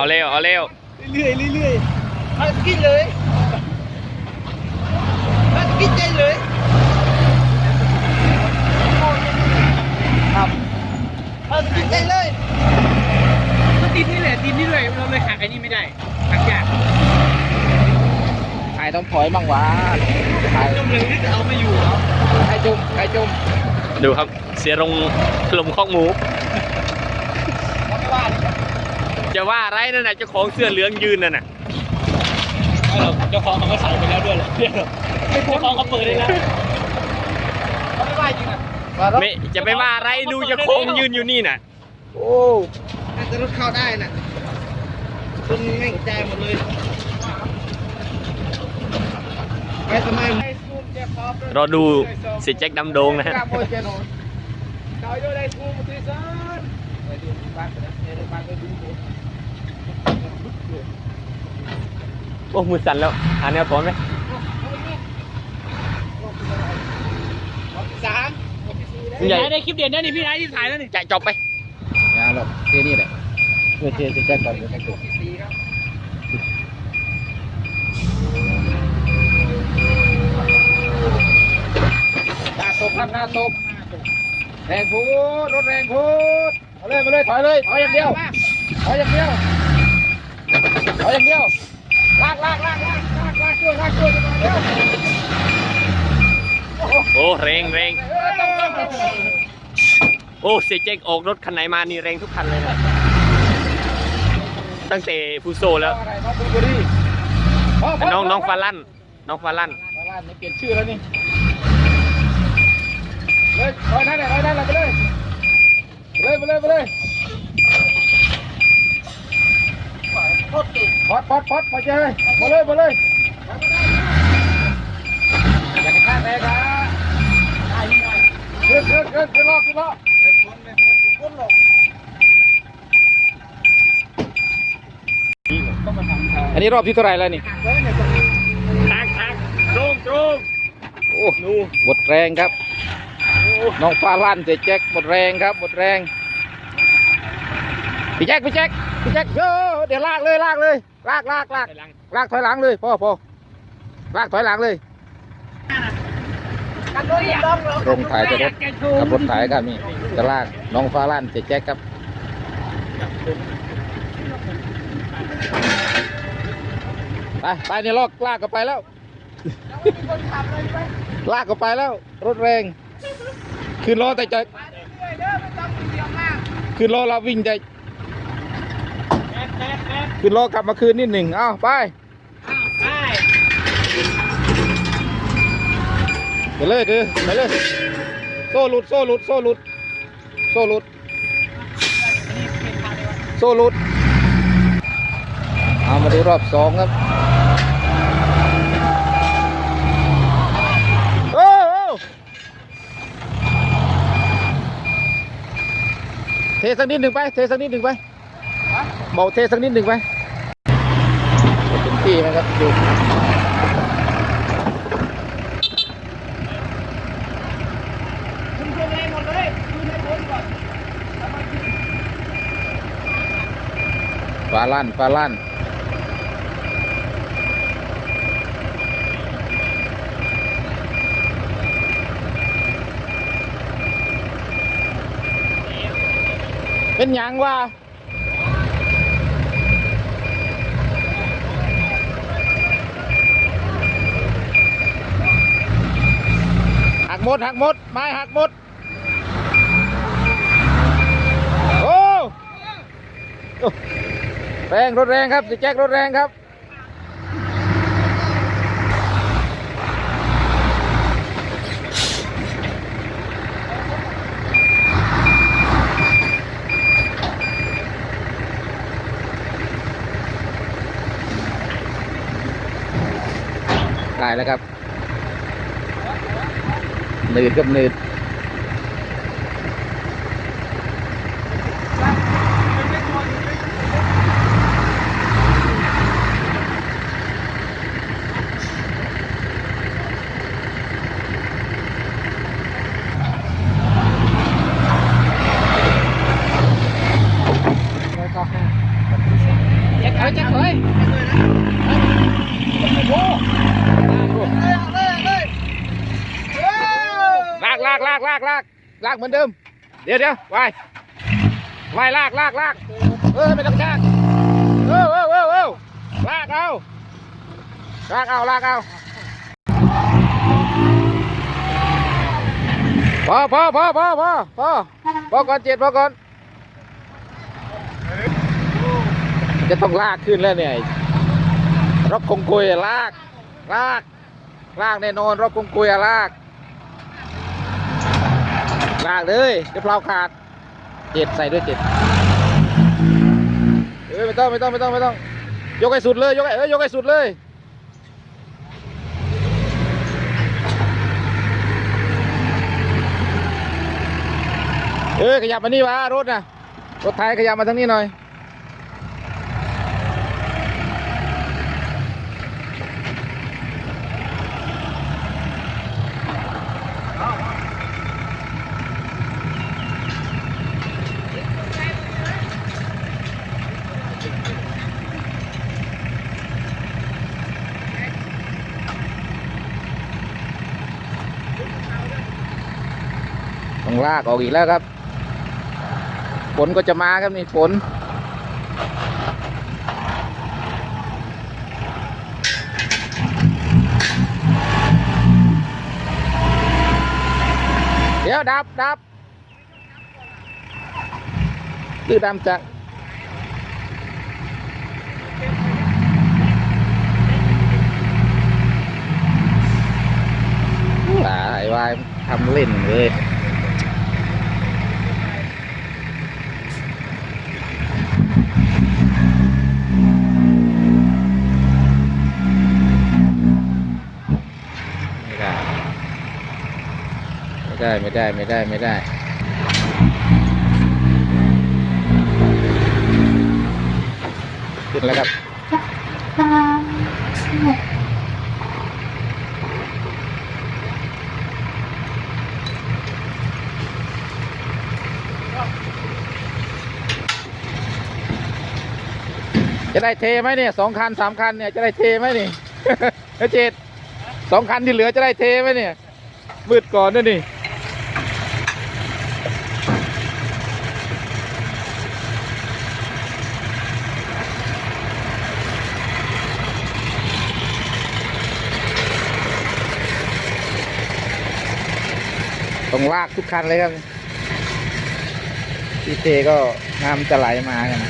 เอาเร็ว เอาเร็ว เรื่อยๆเรื่อยๆเอากินเลยเอากินใจเลยครับเอากินใจเลยก็ดินนี่แหละดินนี่เลยเราเลยหักไอ้นี่ไม่ได้หักยากใครต้องถอยบ้างวะใครต้องเลยจะเอาไม่อยู่เหรอใครจุ่มใครจุ่มดูครับเสียรงลมคอกหมูจะว่า อะไรนั่นน่ะเจ้าของเสื้อเหลืองยืนนั่นน่ะไม่หรอกเจ้าของเขาก็ใส่ไปแล้วด้วยแหละเดี๋ยวเจ้าของเขาเปิดได้แล้วเขาไม่ไหวจริงอะไม่จะไปว่าอะไรดูเจ้าของยืนอยู่นี่น่ะ โอ้น่าจะรถเข้าได้น่ะคนแม่งใจหมดเลยไปทำไมรอดูเสียแจ็คดำโดงนะฮะกล้า โวยเจโน่ดาวโยได้ทูมุติสันไปดูบ้านไปนะไปดูบ้านไปดูโอ้มือสั่นแล้วหาแนวถอนไหมสามคุณใหญ่ได้คลิปเด่นนะนี่พี่ไอ้ที่ถ่ายแล้วนี่จะจบไปอย่าหรอกเทนี่แหละเพื่อเทจะแจ้งก่อนเดี๋ยวให้จบหน้าตบครับหน้าตบ แรงพูดรถแรงพูดเอาเลยมาเลยถอยเลยถอยอย่างเดียวถอยอย่างเดียวถอยอย่างเดียวลากลากลากลากลากลากช่วยลากช่วยเดียวโอ้แรงแรงโอ้เสียแจ็คออกรถคันไหนมานี่แรงทุกคันเลยนะตั้งแต่ฟูโซแล้วน้องน้องฟาลั่นน้องฟาลั่นฟาลั่นเปลี่ยนชื่อแล้วนี่ เลยถอยนั่นแหละถอยนั่นแหละไปเลยไปเลยไปเลยไปเลยพอดพอดพอดมาเจอเลยมาเลยมาเลยอย่ากระชากแรงนะขึ้นขึ้นขึ้นขึ้นล้อขึ้นล้อไม่พ้นไม่พ้นพ้นหรอกอันนี้รอบที่เท่าไหร่แล้วนี่ทักทักโจมโจมโอ้นูหมดแรงครับ น้องฟ้าลั่นเจ๊แจ็คหมดแรงครับหมดแรงพี่แจ็คพี่แจ็คพี่แจ็คเยอเดี๋ยวลากเลยลากเลยลากลากลากลากถอยหลังเลยพ่อพ่อลากถอยหลังเลยลงถ่ายจะรถกับรถถ่ายครับนี่จะลากน้องฟ้าลั่นเจ๊แจ็คครับไปไปเนี่ยลอกลากกันไปแล้วลากก็ไปแล้ว รถแรง คืนล้อแต่ใจคืนล้อเราวิ่งใจคืนล้อกลับมาคืนนิดหนึ่งเอาไปไปเลยคือไปเลยโซ่หลุดโซ่หลุดโซ่หลุดโซ่หลุดโซ่หลุดเอามาดูรอบสองครับ โอ้โอ้ เทสักนิดหนึ่งไป เทสักนิดหนึ่งไปเบาเทสักนิดหนึ่งไปเต็มที่นะครับดูฟาลั่นฟาลั่น เป็นยังวะหักหมดหักหมด ไม้หักหมดโอ้โอ้แรงรถแรงครับสิแจ็ครถแรงครับ แล้วครับหนืดกับหนืด ลากลากลากลากลากเหมือนเดิม เดี๋ยวเดี๋ยวไว้ไว้ลากลากลากเออไม่ต้องลากเออเออเออเออลากเอาลากเอาลากเอาพอพอพอพอพอพอพอก่อนเจ็ดพอก่อนจะต้องลากขึ้นแล้วเนี่ยรถคงกุยลาก ลาก ลากแน่นอนรถคงกุยลากากเลยเดี๋ยวเปลาขาดเจ็ดใส่ด้วยเจ็ดเออไม่ต้องไม่ต้องไม่ต้องไม่ต้อง ยกให้สุดเลยยกให้เอ้ยกให้สุดเลยเออขยับมานี่วะรถนะรถไทยขยับมาทางนี้หน่อย ลากออกอีกแล้วครับฝนก็จะมาครับนี่ฝนเดี๋ยวดับดับตื้อดำจังหลายวายทำเล่นเลย ไม่ได้ไม่ได้ไม่ได้ไม่ได้ ขึ้นแล้วครับ จะได้เทไหมเนี่ยสองคันสามคันเนี่ยจะได้เทไหมนี่เฮ้เจ็ดสองคันที่เหลือจะได้เทไหมเนี่ยมืดก่อนด้วยนี่ งลากทุกคันเลยครับพีเทก็น้ำจะไหลมากัน